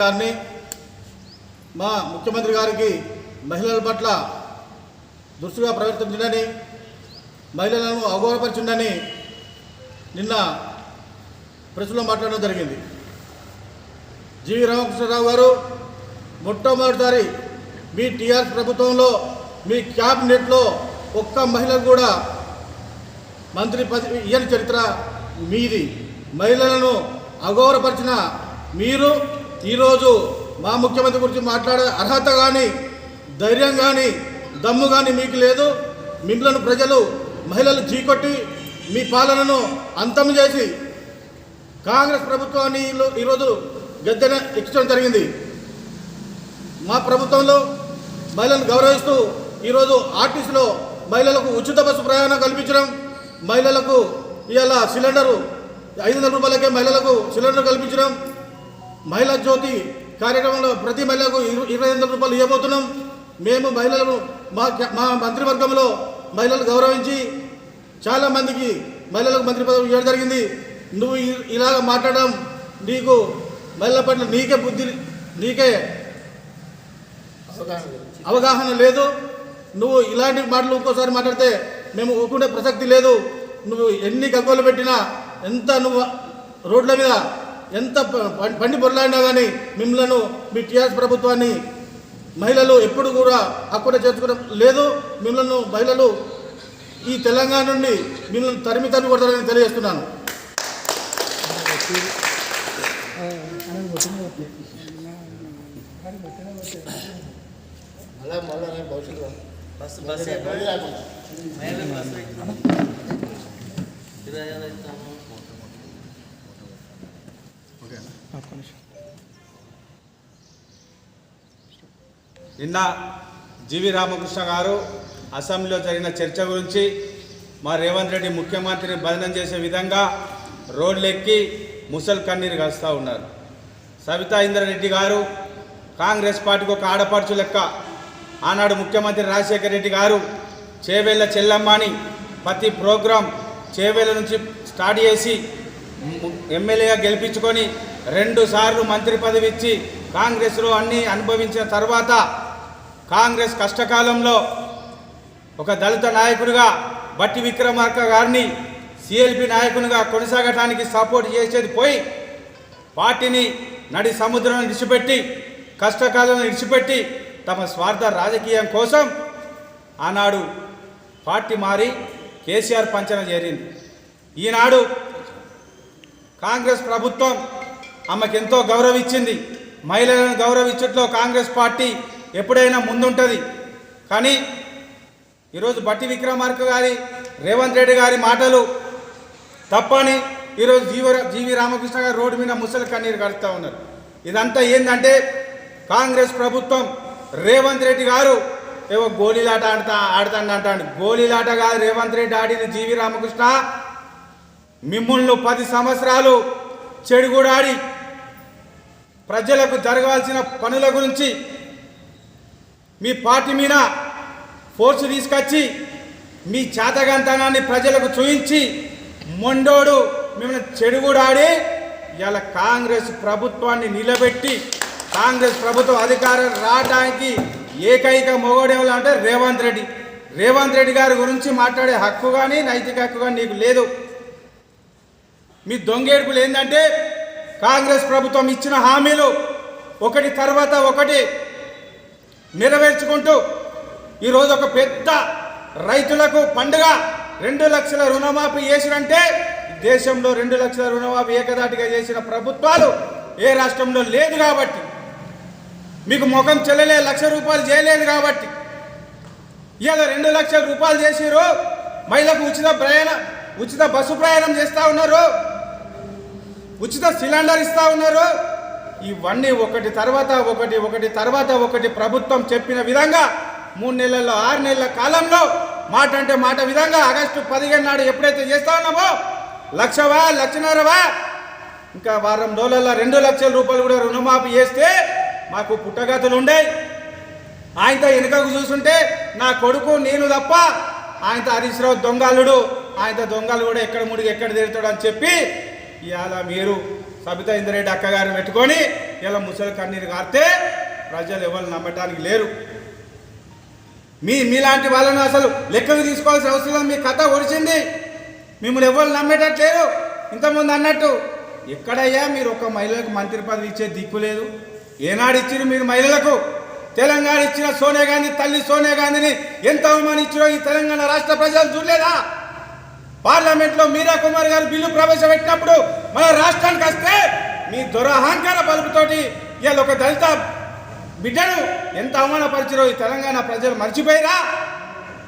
గారిని మా ముఖ్యమంత్రి గారికి మహిళల పట్ల దురుసుగా ప్రవర్తించడని మహిళలను అగౌరవపరిచిందని నిన్న ప్రెస్లో మాట్లాడడం జరిగింది. జీవి రామకృష్ణరావు గారు మొట్టమొదటిసారి మీ టీఆర్ఎస్ ప్రభుత్వంలో మీ క్యాబినెట్లో ఒక్క మహిళకు కూడా మంత్రి పదవి ఇయ్యని చరిత్ర మీది. మహిళలను అగౌరవపరిచిన మీరు ఈరోజు మా ముఖ్యమంత్రి గురించి మాట్లాడే అర్హత కానీ ధైర్యం కానీ దమ్ము కానీ మీకు లేదు. మిమ్మల్ని ప్రజలు మహిళలు చీకొట్టి మీ పాలనను అంతం చేసి కాంగ్రెస్ ప్రభుత్వాన్ని ఈరోజు గద్దెన ఎక్కడం జరిగింది. మా ప్రభుత్వంలో మహిళలను గౌరవిస్తూ ఈరోజు ఆర్టీసీలో మహిళలకు ఉచిత బస్సు ప్రయాణం కల్పించడం మహిళలకు ఇవాళ సిలిండరు ఐదు వందల రూపాయలకే మహిళలకు సిలిండర్ కల్పించడం మహిళా జ్యోతి కార్యక్రమంలో ప్రతి మహిళకు ఇరవై ఎనిమిది వందల రూపాయలు ఇవ్వబోతున్నాం. మేము మహిళలను మా మా మంత్రివర్గంలో మహిళలు గౌరవించి చాలా మందికి మహిళలకు మంత్రి పదవి ఇవ్వడం జరిగింది. నువ్వు ఇలాగ మాట్లాడడం నీకు మహిళల పట్ల నీకే బుద్ధి నీకే అవగాహన లేదు. నువ్వు ఇలాంటి మాటలు ఇంకోసారి మాట్లాడితే మేము ఊరుకునే ప్రసక్తి లేదు. నువ్వు ఎన్ని గగ్గోలు పెట్టినా ఎంత నువ్వు రోడ్ల మీద ఎంత ప- పం- పండి కానీ మిమ్మల్ని మీ టీఆర్ఎస్ ప్రభుత్వాన్ని మహిళలు ఎప్పుడు కూడా అక్కడ చేర్చుకోవడం లేదు. మిమ్మల్ని మహిళలు ఈ తెలంగాణ నుండి మిమ్మల్ని తరిమి తరిమి కొడతారని తెలియజేస్తున్నాను. మళ్ళా మళ్ళా నేను భవిష్యత్తు బస్సు బస్సు మళ్ళీ రాకుండా మహిళలకు బస్సు ఎక్కినాం. కిరాయాలు ఇస్తాము నిన్న జీవి రామకృష్ణ గారు అసెంబ్లీలో జరిగిన చర్చ గురించి మా రేవంత్ రెడ్డి ముఖ్యమంత్రిని బదనం చేసే విధంగా రోడ్లెక్కి ముసల్ కన్నీరు కలుస్తూ ఉన్నారు. సవితా ఇంద్రారెడ్డి గారు కాంగ్రెస్ పార్టీకి ఒక ఆడపడుచు లెక్క. ఆనాడు ముఖ్యమంత్రి రాజశేఖర రెడ్డి గారు చేవేళ్ళ చెల్లమ్మని ప్రతి ప్రోగ్రాం చేవేళ్ళ నుంచి స్టార్ట్ చేసి ఎమ్మెల్యేగా గెలిపించుకొని రెండు సార్లు మంత్రి పదవి ఇచ్చి కాంగ్రెస్లో అన్నీ అనుభవించిన తర్వాత కాంగ్రెస్ కష్టకాలంలో ఒక దళిత నాయకుడిగా బట్టి విక్రమార్క గారిని సిఎల్పి నాయకునిగా కొనసాగటానికి సపోర్ట్ చేసేది పోయి పార్టీని నడి సముద్రం విడిచిపెట్టి కష్టకాలను విడిచిపెట్టి తమ స్వార్థ రాజకీయం కోసం ఆనాడు పార్టీ మారి కేసీఆర్ పంచన చేరింది. ఈనాడు కాంగ్రెస్ ప్రభుత్వం ఆమెకు ఎంతో గౌరవించింది మహిళలను గౌరవించట్లో కాంగ్రెస్ పార్టీ ఎప్పుడైనా ముందుంటుంది. కానీ ఈరోజు బట్టి విక్రమార్క గారి రేవంత్ రెడ్డి గారి మాటలు తప్పని ఈరోజు జీవ జీవి రామకృష్ణ గారు రోడ్డు మీద ముసలి కన్నీరు కడుతూ ఉన్నారు. ఇదంతా ఏంటంటే కాంగ్రెస్ ప్రభుత్వం రేవంత్ రెడ్డి గారు ఏవో గోళీలాట ఆడతా ఆడతాడు అంటాడు గోళీలాట కాదు రేవంత్ రెడ్డి ఆడిన జీవి రామకృష్ణ మిమ్మల్ని పది సంవత్సరాలు చెడుగుడాడి ప్రజలకు జరగాల్సిన పనుల గురించి మీ పార్టీ మీద ఫోర్స్ తీసుకొచ్చి మీ చేతగంతనాన్ని ప్రజలకు చూయించి మొండోడు మిమ్మల్ని చెడుగుడాడి ఇలా కాంగ్రెస్ ప్రభుత్వాన్ని నిలబెట్టి కాంగ్రెస్ ప్రభుత్వం అధికారం రావడానికి ఏకైక మొగోడేవాళ్ళు అంటే రేవంత్ రెడ్డి. రేవంత్ రెడ్డి గారి గురించి మాట్లాడే హక్కు కానీ నైతిక హక్కు కానీ నీకు లేదు. మీ దొంగేడుపులు ఏంటంటే కాంగ్రెస్ ప్రభుత్వం ఇచ్చిన హామీలు ఒకటి తర్వాత ఒకటి నెరవేర్చుకుంటూ ఈరోజు ఒక పెద్ద రైతులకు పండుగ రెండు లక్షల రుణమాఫీ చేసినంటే దేశంలో రెండు లక్షల రుణమాఫీ ఏకదాటిగా చేసిన ప్రభుత్వాలు ఏ రాష్ట్రంలో లేదు కాబట్టి. మీకు ముఖం చెల్లలే లక్ష రూపాయలు చేయలేదు కాబట్టి. ఇవాళ రెండు లక్షల రూపాయలు చేసిరు మహిళకు ఉచిత ప్రయాణ ఉచిత బస్సు ప్రయాణం చేస్తూ ఉన్నారు. ఉచిత సిలిండర్ ఇస్తూ ఉన్నారు. ఇవన్నీ ఒకటి తర్వాత ఒకటి ఒకటి తర్వాత ఒకటి ప్రభుత్వం చెప్పిన విధంగా మూడు నెలల్లో ఆరు నెలల కాలంలో మాట అంటే మాట విధంగా ఆగస్టు పదిహేను నాడు ఎప్పుడైతే చేస్తా ఉన్నామో లక్షవా లక్షన్నరవా ఇంకా వారం రోజులలో రెండు లక్షల రూపాయలు కూడా రుణమాఫీ చేస్తే మాకు పుట్టగతులు ఉండే. ఆయనతో వెనుకకు చూస్తుంటే నా కొడుకు నేను తప్ప ఆయనతో హరీష్ రావు దొంగలుడు ఆయనతో దొంగలు కూడా ఎక్కడ ముడికి ఎక్కడ తిరుగుతాడు అని చెప్పి ఇవాళ మీరు సబితా ఇంద్రెడ్డి అక్కగారిని పెట్టుకొని ఇలా ముసలి కన్నీరు కారితే ప్రజలు ఎవరు నమ్మటానికి లేరు. మీ మీలాంటి వాళ్ళను అసలు లెక్కకు తీసుకోవాల్సిన అవసరం మీ కథ ఒడిచింది మిమ్మల్ని ఎవరు నమ్మేటట్లేరు ఇంతకుముందు అన్నట్టు ఎక్కడయ్యా మీరు ఒక మహిళలకు మంత్రి పదవి ఇచ్చే దిక్కు లేదు? ఏనాడు ఇచ్చారు మీరు మహిళలకు? తెలంగాణ ఇచ్చిన సోనియా గాంధీ తల్లి సోనియా గాంధీని ఎంత అవమానించారో ఈ తెలంగాణ రాష్ట్ర ప్రజలు చూడలేదా? పార్లమెంట్లో మీరా కుమార్ గారు బిల్లు ప్రవేశపెట్టినప్పుడు మన రాష్ట్రానికి వస్తే మీ దురహంకార బలుపుతోటి ఇవాళ ఒక దళిత బిడ్డను ఎంత అవమానపరిచారో ఈ తెలంగాణ ప్రజలు మర్చిపోయిరా?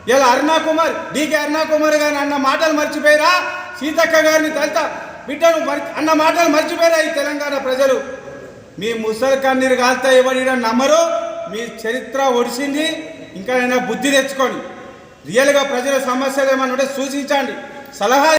ఇలా అరుణా కుమార్ డీకే అరుణా కుమార్ గారిని అన్న మాటలు మర్చిపోయిరా? సీతక్క గారిని దళిత బిడ్డను అన్న మాటలు మర్చిపోయిరా ఈ తెలంగాణ ప్రజలు? మీ ముసలి కన్నీరు కాల్తా ఎవరిన నమ్మరు? మీ చరిత్ర ఒడిసింది. ఇంకా అయినా బుద్ధి తెచ్చుకోండి రియల్గా ప్రజల సమస్యలు ఏమైనా ఉంటే సూచించండి. సలహా